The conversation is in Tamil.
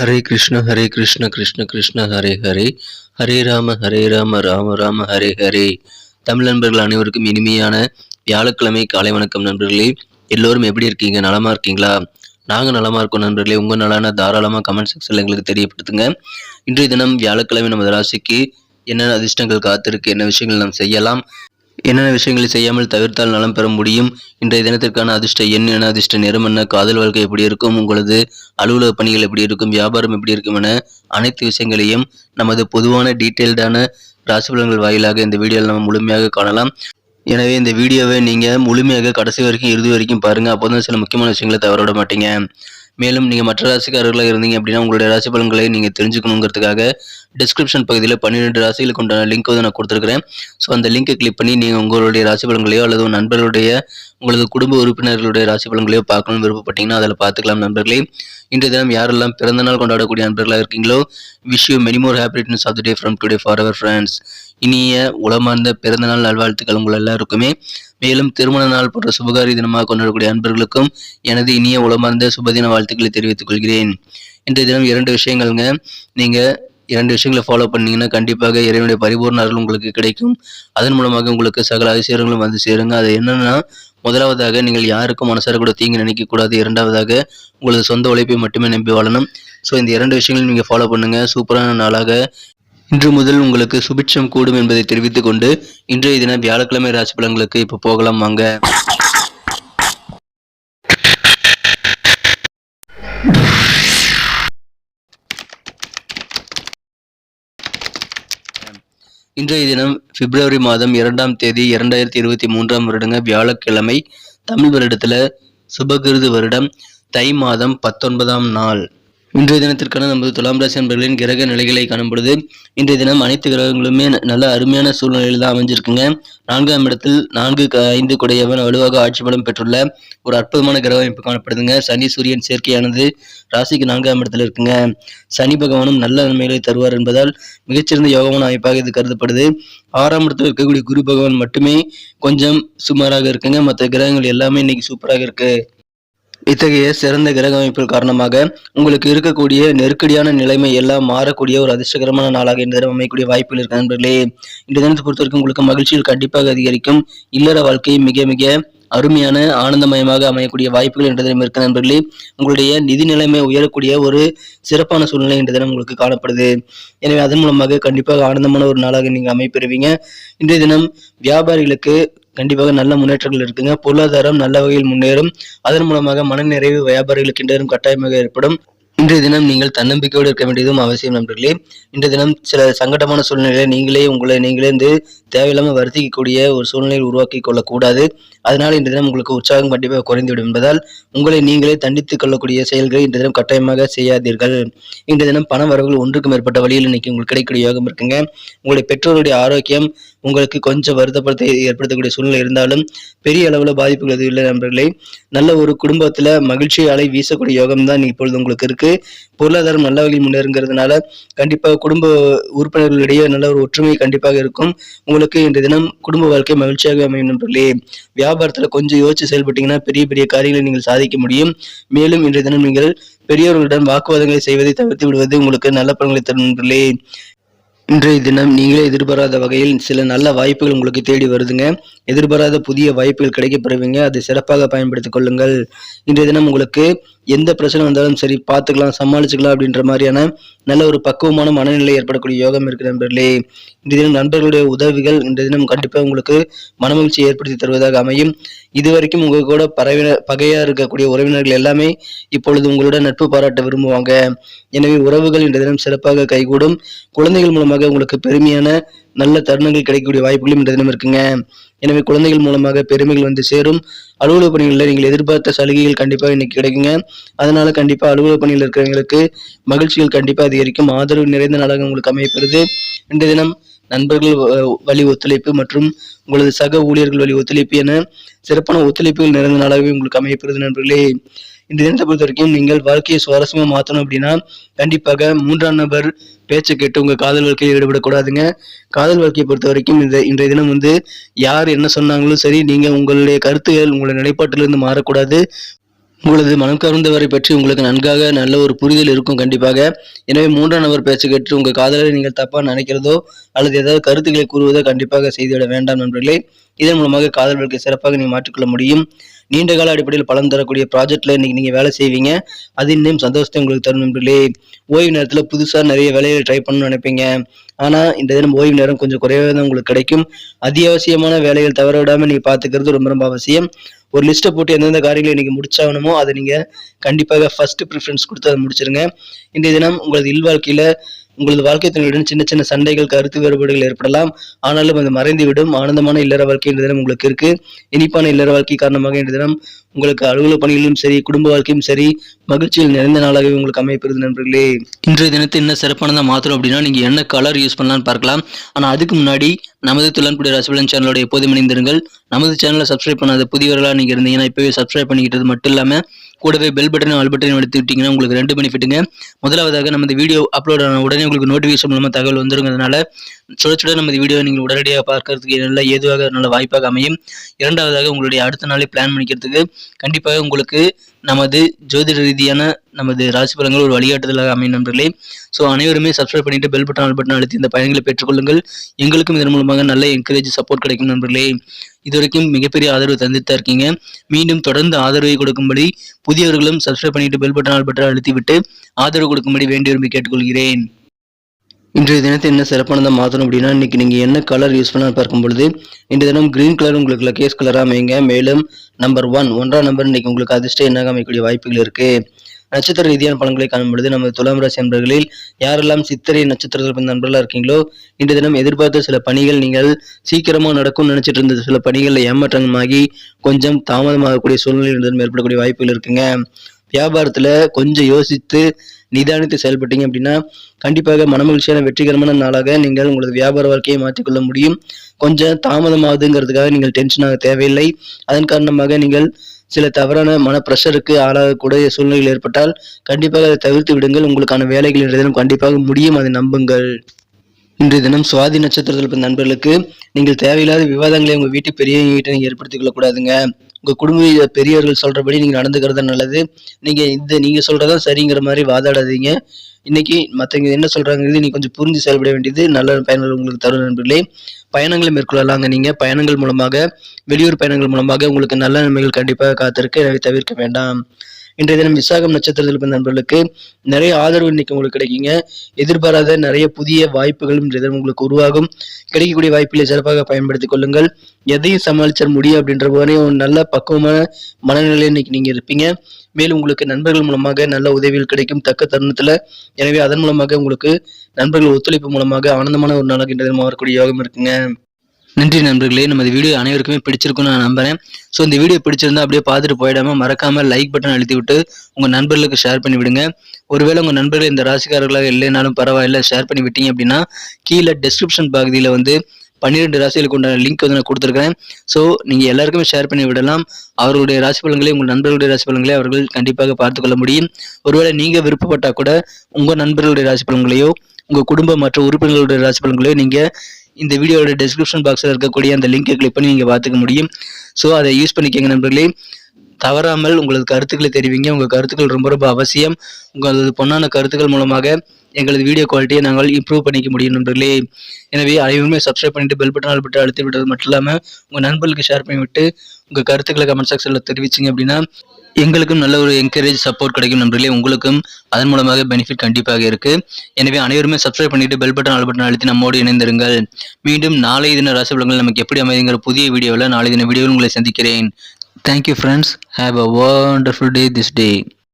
ஹரே கிருஷ்ண ஹரே கிருஷ்ண கிருஷ்ண கிருஷ்ண ஹரே ஹரே. ஹரே ராம ஹரே ராம ராம ராம ஹரே ஹரே. தமிழ் நண்பர்கள் அனைவருக்கும் இனிமையான வியாழக்கிழமை காலை வணக்கம் நண்பர்களே. எல்லோரும் எப்படி இருக்கீங்க? நலமா இருக்கீங்களா? நாங்கள் நலமா இருக்கோம் நண்பர்களே. உங்கள் நலான தாராளமாக கமெண்ட் செக்ஷனில் எங்களுக்கு தெரியப்படுத்துங்க. இன்றைய தினம் வியாழக்கிழமை நமது ராசிக்கு என்னென்ன அதிர்ஷ்டங்கள் காத்திருக்கு என்ன விஷயங்கள் நாம் செய்யலாம்? என்னென்ன விஷயங்களை செய்யாமல் தவிர்த்தால் நலம் பெற முடியும்? இன்றைய தினத்திற்கான அதிர்ஷ்ட எண் என்ன அதிர்ஷ்ட நிறம் என்ன? காதல் வாழ்க்கை எப்படி இருக்கும்? உங்களது அலுவலக பணிகள் எப்படி இருக்கும்? வியாபாரம் எப்படி இருக்கும் என அனைத்து விஷயங்களையும் நமது பொதுவான டீட்டெயில்டான ராசிபலன்கள் வாயிலாக இந்த வீடியோவில் நம்ம முழுமையாக காணலாம். எனவே இந்த வீடியோவை நீங்கள் முழுமையாக கடைசி வரைக்கும் இறுதி வரைக்கும் பாருங்கள் அப்போ தான் சில முக்கியமான விஷயங்களை தவற விட மாட்டீங்க. மேலும் நீங்கள் மற்ற ராசிக்காரர்களாக இருந்தீங்க அப்படின்னா உங்களுடைய ராசி பலன்களை நீங்கள் தெரிஞ்சுக்கணுங்கிறதுக்காக டிஸ்கிரிப்ஷன் பகுதியில் பன்னிரெண்டு ராசிகளுக்கு உண்டான லிங்க் வந்து நான் கொடுத்துருக்கிறேன். ஸோ அந்த லிங்கை கிளிக் பண்ணி நீங்கள் உங்களுடைய ராசி பலன்களையோ அல்லது நண்பர்களுடைய உங்களது குடும்ப உறுப்பினர்களுடைய ராசி பலன்களையோ பார்க்கணும்னு விருப்பப்பட்டீங்கன்னா அதில் பார்த்துக்கலாம் நண்பர்களே. இன்றைய தினம் யாரெல்லாம் பிறந்த நாள் கொண்டாடக்கூடிய நண்பர்களாக இருக்கீங்களோ wish you many more happiness of the day from today for our friends இனிய உளமார்ந்த பிறந்த நாள் நல்வாழ்த்துக்கள் உங்கள் எல்லாருக்குமே. மேலும் திருமண நாள் போன்ற சுபகாரி தினமாக கொண்டாடக்கூடிய அன்பர்களுக்கும் எனது இனிய உளமார்ந்த சுபதின வாழ்த்துக்களை தெரிவித்துக் கொள்கிறேன். இன்றைய தினம் இரண்டு விஷயங்கள்ங்க. நீங்கள் இரண்டு விஷயங்களை ஃபாலோ பண்ணீங்கன்னா கண்டிப்பாக இறைவனுடைய பரிபூர்ண அருள் உங்களுக்கு கிடைக்கும். அதன் மூலமாக உங்களுக்கு சகல அதிசயங்களும் வந்து சேருங்க. அது என்னன்னா முதலாவதாக நீங்கள் யாருக்கும் மனசார கூட தீங்கு நினைக்கக்கூடாது இரண்டாவதாக உங்களது சொந்த உழைப்பை மட்டுமே நம்பி வாழணும். ஸோ இந்த இரண்டு விஷயங்களும் நீங்கள் ஃபாலோ பண்ணுங்கள் சூப்பரான நாளாக இன்று முதல் உங்களுக்கு சுபிட்சம் கூடும் என்பதை தெரிவித்துக் கொண்டு இன்றைய தினம் வியாழக்கிழமை ராசி பலன்களுக்கு இப்போ போகலாம் வாங்க. இன்றைய தினம் பிப்ரவரி மாதம் இரண்டாம் தேதி இரண்டாயிரத்தி இருபத்தி மூன்றாம் வருடங்க வியாழக்கிழமை தமிழ் வருடத்துல சுபகிருது வருடம் தை மாதம் பத்தொன்பதாம் நாள். இன்றைய தினத்திற்கான நமது துலாம் ராசி நண்பர்களின் கிரக நிலைகளை காணும் பொழுது இன்றைய தினம் அனைத்து கிரகங்களுமே நல்ல அருமையான சூழ்நிலையில் தான் அமைஞ்சிருக்குங்க. நான்காம் இடத்தில் நான்கு க- ஐந்து குடையவன் வலுவாக ஆட்சி பலம் பெற்றுள்ள ஒரு அற்புதமான கிரக அமைப்பு காணப்படுதுங்க. சனி சூரியன் சேர்க்கையானது ராசிக்கு நான்காம் இடத்துல இருக்குங்க. சனி பகவானும் நல்ல நன்மைகளை தருவார் என்பதால் மிகச்சிறந்த யோகமான அமைப்பாக இது கருதப்படுது. ஆறாம் இடத்துல இருக்கக்கூடிய குரு பகவான் மட்டுமே கொஞ்சம் சுமாராக இருக்குங்க. மற்ற கிரகங்கள் எல்லாமே இன்னைக்கு சூப்பராக இருக்கு. இத்தகைய சிறந்த கிரக அமைப்பின் காரணமாக உங்களுக்கு இருக்கக்கூடிய நெருக்கடியான நிலைமை எல்லாம் மாறக்கூடிய ஒரு அதிர்ஷ்டகரமான நாளாக இந்த தினம் அமையக்கூடிய வாய்ப்புகள் இருக்கு நண்பர்களே. இந்த தினத்தை பொறுத்த வரைக்கும் உங்களுக்கு மகிழ்ச்சியில் கண்டிப்பாக அதிகரிக்கும். இல்லற வாழ்க்கை மிக மிக அருமையான ஆனந்தமயமாக அமையக்கூடிய வாய்ப்புகள் இன்று தினம் இருக்க நண்பர்களே. உங்களுடைய நிதி நிலைமை உயரக்கூடிய ஒரு சிறப்பான சூழ்நிலை இன்று தினம் உங்களுக்கு காணப்படுது. எனவே அதன் மூலமாக கண்டிப்பாக ஆனந்தமான ஒரு நாளாக நீங்கள் அமைப்பெறுவீங்க. இன்றைய தினம் வியாபாரிகளுக்கு கண்டிப்பாக நல்ல முன்னேற்றங்கள் இருக்குங்க. பொருளாதாரம் நல்ல வகையில் முன்னேறும். அதன் மூலமாக மனநிறைவு வியாபாரிகளுக்கு இன்றும் கட்டாயமாக ஏற்படும். இன்றைய தினம் நீங்கள் தன்னம்பிக்கையோடு இருக்க வேண்டியதும் அவசியம் நண்பர்களே. இன்றைய தினம் சில சங்கடமான சூழ்நிலையை நீங்களே உங்களை நீங்களே வந்து தேவையில்லாமல் வருத்திக்கக்கூடிய ஒரு சூழ்நிலையை உருவாக்கி கொள்ளக்கூடாது. அதனால் இன்றைய தினம் உங்களுக்கு உற்சாகம் கண்டிப்பாக குறைந்துவிடும் என்பதால் உங்களை நீங்களே தண்டித்துக் கொள்ளக்கூடிய செயல்களை இன்றைய தினம் கட்டாயமாக செய்யாதீர்கள். இன்றைய தினம் பண வரவுகள் ஒன்றுக்கு மேற்பட்ட வழியில் இன்னைக்கு உங்களுக்கு கிடைக்கக்கூடிய யோகம் இருக்குங்க. உங்களுடைய பெற்றோருடைய ஆரோக்கியம் உங்களுக்கு கொஞ்சம் வருத்தப்படுத்த ஏற்படுத்தக்கூடிய சூழ்நிலை இருந்தாலும் பெரிய அளவில் பாதிப்புகள் எதுவும் இல்லை நண்பர்களே. நல்ல ஒரு குடும்பத்தில் மகிழ்ச்சி அலை வீசக்கூடிய யோகம் தான் இப்பொழுது உங்களுக்கு இருக்கு. பொருளாதாரம் நல்ல வகையில் முன்னேறுங்கிறதுனால கண்டிப்பாக குடும்ப உறுப்பினர்களிடையே நல்ல ஒரு ஒற்றுமை கண்டிப்பாக இருக்கும். உங்களுக்கு இன்றைய தினம் குடும்ப வாழ்க்கை மகிழ்ச்சியாக அமையும் நண்பர்களே. வியாபாரத்தில் கொஞ்சம் யோசிச்சு செயல்பட்டீங்கன்னா பெரிய பெரிய காரியங்களை நீங்கள் சாதிக்க முடியும். மேலும் இன்றைய தினம் நீங்கள் பெரியவர்களுடன் வாக்குவாதங்களை செய்வதை தவிர்த்து விடுவது உங்களுக்கு நல்ல பலன்களை தரும் நண்பர்களே. இன்றைய தினம் நீங்களே எதிர்பாராத வகையில் சில நல்ல வாய்ப்புகள் உங்களுக்கு தேடி வருதுங்க. எதிர்பாராத புதிய வாய்ப்புகள் கிடைக்கப்படுவீங்க அதை சிறப்பாக பயன்படுத்திக் கொள்ளுங்கள். இன்றைய தினம் உங்களுக்கு எந்த பிரச்சனை வந்தாலும் சரி பார்த்துக்கலாம் சமாளிச்சுக்கலாம் அப்படின்ற மாதிரியான நல்ல ஒரு பக்குவமான மனநிலை ஏற்படக்கூடிய யோகம் இருக்கு நண்பர்களே. இன்றைய தினம் நண்பர்களுடைய உதவிகள் இன்றைய தினம் கண்டிப்பாக உங்களுக்கு மனமகிழ்ச்சி ஏற்படுத்தி தருவதாக அமையும். இதுவரைக்கும் உங்க கூட பறவை பகையாக இருக்கக்கூடிய உறவினர்கள் எல்லாமே இப்பொழுது உங்களுடன் நட்பு பாராட்ட விரும்புவாங்க. எனவே உறவுகள் இன்றைய தினம் சிறப்பாக கைகூடும். குழந்தைகள் மூலமாக உங்களுக்கு பெருமையான நல்ல தருணங்கள் கிடைக்கக்கூடிய வாய்ப்புகளும் இந்த தினம் இருக்குங்க. எனவே குழந்தைகள் மூலமாக பெருமைகள் வந்து சேரும். அலுவலக பணிகளில் நீங்கள் எதிர்பார்த்த சலுகைகள் கண்டிப்பாக இன்னைக்கு கிடைக்குங்க. அதனால கண்டிப்பா அலுவலக பணியில் இருக்கிறவங்களுக்கு மகிழ்ச்சிகள் கண்டிப்பாக அதிகரிக்கும். ஆதரவு நிறைந்த நாளாக உங்களுக்கு அமையப்படுது இந்த தினம் நண்பர்கள் வ- வழி ஒத்துழைப்பு மற்றும் உங்களது சக ஊழியர்கள் வழி ஒத்துழைப்பு என சிறப்பான ஒத்துழைப்புகள் நிறைந்த நாளாகவே உங்களுக்கு அமையப்படுது நண்பர்களே. இந்த தினத்தை பொறுத்த வரைக்கும் நீங்கள் வாழ்க்கையை சுவாரஸ்யமாக மாற்றணும் அப்படின்னா கண்டிப்பாக மூன்றாம் நபர் பேச்சை கேட்டு உங்கள் காதல் வாழ்க்கையில் ஈடுபடக்கூடாதுங்க. காதல் வாழ்க்கையை பொறுத்த வரைக்கும் இந்த இன்றைய தினம் வந்து யார் என்ன சொன்னாங்களும் சரி நீங்கள் உங்களுடைய கருத்துகள் உங்களுடைய நிலைப்பாட்டிலிருந்து மாறக்கூடாது. உங்களது மனம் கவர்ந்தவரை பற்றி உங்களுக்கு நன்காக நல்ல ஒரு புரிதல் இருக்கும் கண்டிப்பாக. எனவே மூன்றாம் நபர் பேச்சு கேட்டு உங்கள் காதலரை நீங்கள் தப்பாக நினைக்கிறதோ அல்லது ஏதாவது கருத்துக்களை கூறுவதோ கண்டிப்பாக செய்துவிட வேண்டாம் நண்பர்களே. இதன் மூலமாக காதல் வாழ்க்கை சிறப்பாக நீங்கள் மாற்றிக்கொள்ள முடியும். நீண்ட கால அடிப்படையில் பலன் தரக்கூடிய ப்ராஜெக்ட்ல இன்னைக்கு நீங்க வேலை செய்வீங்க. அது இன்னும் சந்தோஷத்தை உங்களுக்கு தரும் நண்பர்களே. ஓய்வு நேரத்துல புதுசா நிறைய வேலைகளை ட்ரை பண்ணணும்னு நினைப்பீங்க. ஆனா இந்த தினம் ஓய்வு நேரம் கொஞ்சம் குறைவாக தான் உங்களுக்கு கிடைக்கும். அத்தியாவசியமான வேலைகள் தவற விடாம நீங்க பாத்துக்கிறது ரொம்ப ரொம்ப அவசியம். ஒரு லிஸ்ட்டை போட்டு எந்தெந்த காரியங்களை இன்றைக்கி முடிச்சாகணுமோ அதை நீங்க கண்டிப்பாக ஃபர்ஸ்ட் ப்ரிஃபரன்ஸ் கொடுத்து அதை முடிச்சிருங்க. இன்றைய தினம் உங்களது இல்வாழ்க்கையில உங்களது வாழ்க்கை துணையுடன் சின்ன சின்ன சண்டைகள் கருத்து வேறுபாடுகள் ஏற்படலாம். ஆனாலும் அது மறைந்து விடும் ஆனந்தமான இல்லற வாழ்க்கை என்ற தினம் உங்களுக்கு இருக்கு. இனிப்பான இல்லற வாழ்க்கை காரணமாக என்ற தினம் உங்களுக்கு அலுவலக பணிகளிலும் சரி குடும்ப வாழ்க்கையும் சரி மகிழ்ச்சியில் நிறைந்த நாளாகவே உங்களுக்கு அமைப்பெறுது நண்பர்களே. இன்றைய தினத்தை என்ன சிறப்பானதாக மாற்றணும் அப்படின்னா நீங்கள் என்ன கலர் யூஸ் பண்ணலாம்னு பார்க்கலாம். ஆனால் அதுக்கு முன்னாடி நமது துளன்குடி ராசிபலன் சேனலோட எப்போதும் இணைந்திருங்கள். நமது சேனலை சப்ஸ்கிரைப் பண்ணாத புதியவர்களாக நீங்கள் இருந்தீங்கன்னா இப்போவே சப்ஸ்கிரைப் பண்ணிக்கிட்டது மட்டும் இல்லாமல் கூடவே பெல் பட்டனும் ஆல் பட்டனும் எடுத்துக்கிட்டிங்கன்னா உங்களுக்கு ரெண்டு பெனிஃபிட்டுங்க முதலாவதாக நமது வீடியோ அப்லோட் ஆன உடனே உங்களுக்கு நோட்டிஃபிகேஷன் மூலமாக தகவல் வந்துருங்கிறதுனால சுட சுட நமது வீடியோ நீங்கள் உடனடியாக பார்க்கறதுக்கு நல்ல ஏதுவாக நல்ல வாய்ப்பாக அமையும். இரண்டாவதாக உங்களுடைய அடுத்த நாளை பிளான் பண்ணிக்கிறதுக்கு கண்டிப்பாக உங்களுக்கு நமது ஜோதிட ரீதியான நமது ராசி பலன்கள் ஒரு வழிகாட்டுதலாக அமையும் நண்பர்களே. ஸோ அனைவருமே சப்ஸ்கிரைப் பண்ணிட்டு பெல் பட்டன் ஆல் பட்டன் அழுத்தி இந்த பயன்களை பெற்றுக்கொள்ளுங்கள் எங்களுக்கும் இதன் மூலமாக நல்ல என்கரேஜ் சப்போர்ட் கிடைக்கும் நண்பர்களே. இதுவரைக்கும் மிகப்பெரிய ஆதரவு தந்துட்டு தான் இருக்கீங்க. மீண்டும் தொடர்ந்து ஆதரவை கொடுக்கும்படி புதியவர்களும் சப்ஸ்கிரைப் பண்ணிட்டு பெல் பட்டன் ஆல் பட்டன் அழுத்தி விட்டு ஆதரவு கொடுக்கும்படி வேண்டி விரும்பி கேட்டுக்கொள்கிறேன். இன்றைய தினத்தை என்ன சிறப்பானதாக மாற்றணும் அப்படின்னா இன்னைக்கு நீங்கள் என்ன கலர் யூஸ் பண்ணால் பார்க்கும் பொழுது இன்றைய தினம் கிரீன் கலர் உங்களுக்கு கேஸ் கலராக அமைங்க மேலும் நம்பர் ஒன் ஒன்றாம் நம்பர் இன்னைக்கு உங்களுக்கு அதிர்ஷ்டம் என்னாக அமைக்கக்கூடிய வாய்ப்புகள் இருக்கு. நட்சத்திர ரீதியான பலன்களை காணும் பொழுது நமது துலாம் ராசி நண்பர்களில் யாரெல்லாம் சித்திரை நட்சத்திரத்தில் பிறந்த நண்பர்களாக இருக்கீங்களோ இன்றைய தினம் எதிர்பார்த்த சில பணிகள் நீங்கள் சீக்கிரமாக நடக்கும்னு நினைச்சிட்டு இருந்த சில பணிகளில் ஏமாற்றமாகி கொஞ்சம் தாமதமாகக்கூடிய சூழ்நிலை ஏற்படக்கூடிய வாய்ப்புகள் இருக்குங்க. வியாபாரத்துல கொஞ்சம் யோசித்து நிதானித்து செயல்பட்டீங்க அப்படின்னா கண்டிப்பாக மனமகிழ்ச்சியான வெற்றிகரமான நாளாக நீங்கள் உங்களது வியாபார வாழ்க்கையை மாற்றிக்கொள்ள முடியும். கொஞ்சம் தாமதமாகுதுங்கிறதுக்காக நீங்கள் டென்ஷனாக தேவையில்லை. அதன் காரணமாக நீங்கள் சில தவறான மன ப்ரெஷருக்கு ஆளாகக்கூடிய சூழ்நிலைகள் ஏற்பட்டால் கண்டிப்பாக அதை தவிர்த்து விடுங்கள். உங்களுக்கான வேலைகள் இன்றைய தினம் கண்டிப்பாக முடியும் அதை நம்புங்கள். இன்றைய தினம் சுவாதி நட்சத்திரத்தில் பிறந்த நண்பர்களுக்கு நீங்கள் தேவையில்லாத விவாதங்களை உங்கள் வீட்டு பெரியவங்க வீட்டை நீங்கள் ஏற்படுத்திக் கொள்ளக்கூடாதுங்க உங்கள் குடும்ப பெரியவர்கள் சொல்கிறபடி நீங்கள் நடந்துக்கிறது நல்லது. நீங்கள் இந்த நீங்கள் சொல்றதா சரிங்கிற மாதிரி வாதாடாதீங்க. இன்னைக்கு மற்றவங்க என்ன சொல்கிறாங்கிறது நீ கொஞ்சம் புரிஞ்சு செயல்பட வேண்டியது நல்ல பயன்கள் உங்களுக்கு தரும் நண்பர்களே. பயணங்களை மேற்கொள்ளலாங்க நீங்கள் பயணங்கள் மூலமாக வெளியூர் பயணங்கள் மூலமாக உங்களுக்கு நல்ல நன்மைகள் கண்டிப்பாக காத்திருக்க தவிர்க்க வேண்டாம். இன்றைய தினம் விசாகம் நட்சத்திரத்தில் பிறந்த நண்பர்களுக்கு நிறைய ஆதரவு இன்னைக்கு உங்களுக்கு கிடைக்குங்க. எதிர்பாராத நிறைய புதிய வாய்ப்புகள் இன்றைய தினம் உங்களுக்கு உருவாகும். கிடைக்கக்கூடிய வாய்ப்புகளை சிறப்பாக பயன்படுத்திக் கொள்ளுங்கள். எதையும் சமாளிச்சர் முடியும் அப்படின்ற போதே ஒரு நல்ல பக்குவமான மனநிலையில் இன்னைக்கு நீங்க இருப்பீங்க. மேலும் உங்களுக்கு நண்பர்கள் மூலமாக நல்ல உதவிகள் கிடைக்கும் தக்க தருணத்துல. எனவே அதன் மூலமாக உங்களுக்கு நண்பர்கள் ஒத்துழைப்பு மூலமாக ஆனந்தமான ஒரு நாளாக இன்றைய தினம் வரக்கூடிய யோகம் இருக்குங்க. நன்றி நண்பர்களே. நமது வீடியோ அனைவருக்குமே பிடிச்சிருக்கும்னு நான் நம்புறேன். ஸோ இந்த வீடியோ பிடிச்சிருந்தா அப்படியே பார்த்துட்டு போயிடாம மறக்காம லைக் பட்டன் அழுத்தி விட்டு உங்க நண்பர்களுக்கு ஷேர் பண்ணி விடுங்க. ஒருவேளை உங்க நண்பர்கள் இந்த ராசிக்காரர்களாக இல்லைனாலும் பரவாயில்ல ஷேர் பண்ணி விட்டீங்க அப்படின்னா கீழே டெஸ்கிரிப்ஷன் பகுதியில் வந்து பன்னிரெண்டு ராசிகளுக்கு உண்டான லிங்க் வந்து நான் கொடுத்துருக்கேன் ஸோ நீங்கள் எல்லாருக்குமே ஷேர் பண்ணி விடலாம். அவர்களுடைய ராசி பலன்களை உங்கள் நண்பர்களுடைய ராசி பலன்களை அவர்கள் கண்டிப்பாக பார்த்துக்கொள்ள முடியும். ஒருவேளை நீங்கள் விருப்பப்பட்டால் கூட உங்கள் நண்பர்களுடைய ராசி பலன்களையோ உங்கள் குடும்ப மற்ற உறுப்பினர்களுடைய ராசி பலன்களையோ நீங்கள் இந்த வீடியோட டிஸ்கிரிப்ஷன் பாக்ஸில் இருக்கக்கூடிய அந்த லிங்கை கிளிக் பண்ணி நீங்கள் பார்த்துக்க முடியும். ஸோ அதை யூஸ் பண்ணிக்கோங்க நண்பர்களே. தவறாமல் உங்களது கருத்துக்களை தெரிவிங்க. உங்கள் கருத்துக்கள் ரொம்ப ரொம்ப அவசியம். உங்களது பொண்ணான கருத்துக்கள் மூலமாக எங்களது வீடியோ குவாலிட்டியை நாங்கள் இம்ப்ரூவ் பண்ணிக்க முடியும் நண்பர்களே. எனவே அனைவருமே சப்ஸ்கிரைப் பண்ணிட்டு பெல் பட்டன் ஆல் பட்டன் அழுத்தி விட்டது மட்டும் இல்லாமல் உங்கள் நண்பர்களுக்கு ஷேர் பண்ணிவிட்டு உங்கள் கருத்துக்களை கமெண்ட் செக்ஷனில் தெரிவிச்சிங்க அப்படின்னா எங்களுக்கும் நல்ல ஒரு என்கரேஜ் சப்போர்ட் கிடைக்கும் நண்பர்களே. உங்களுக்கும் அதன் மூலமாக பெனிஃபிட் கண்டிப்பாக இருக்கு. எனவே அனைவருமே சப்ஸ்கிரைப் பண்ணிட்டு பெல் பட்டன் ஆல் பட்டன் அழுத்தி நம்மோடு இணைந்திருங்கள். மீண்டும் நாளை தின ராசி பலன்கள் நமக்கு எப்படி அமைதுங்கிற புதிய வீடியோவில் நாளை தின வீடியோவில் உங்களை சந்திக்கிறேன். Thank you friends have a wonderful day this day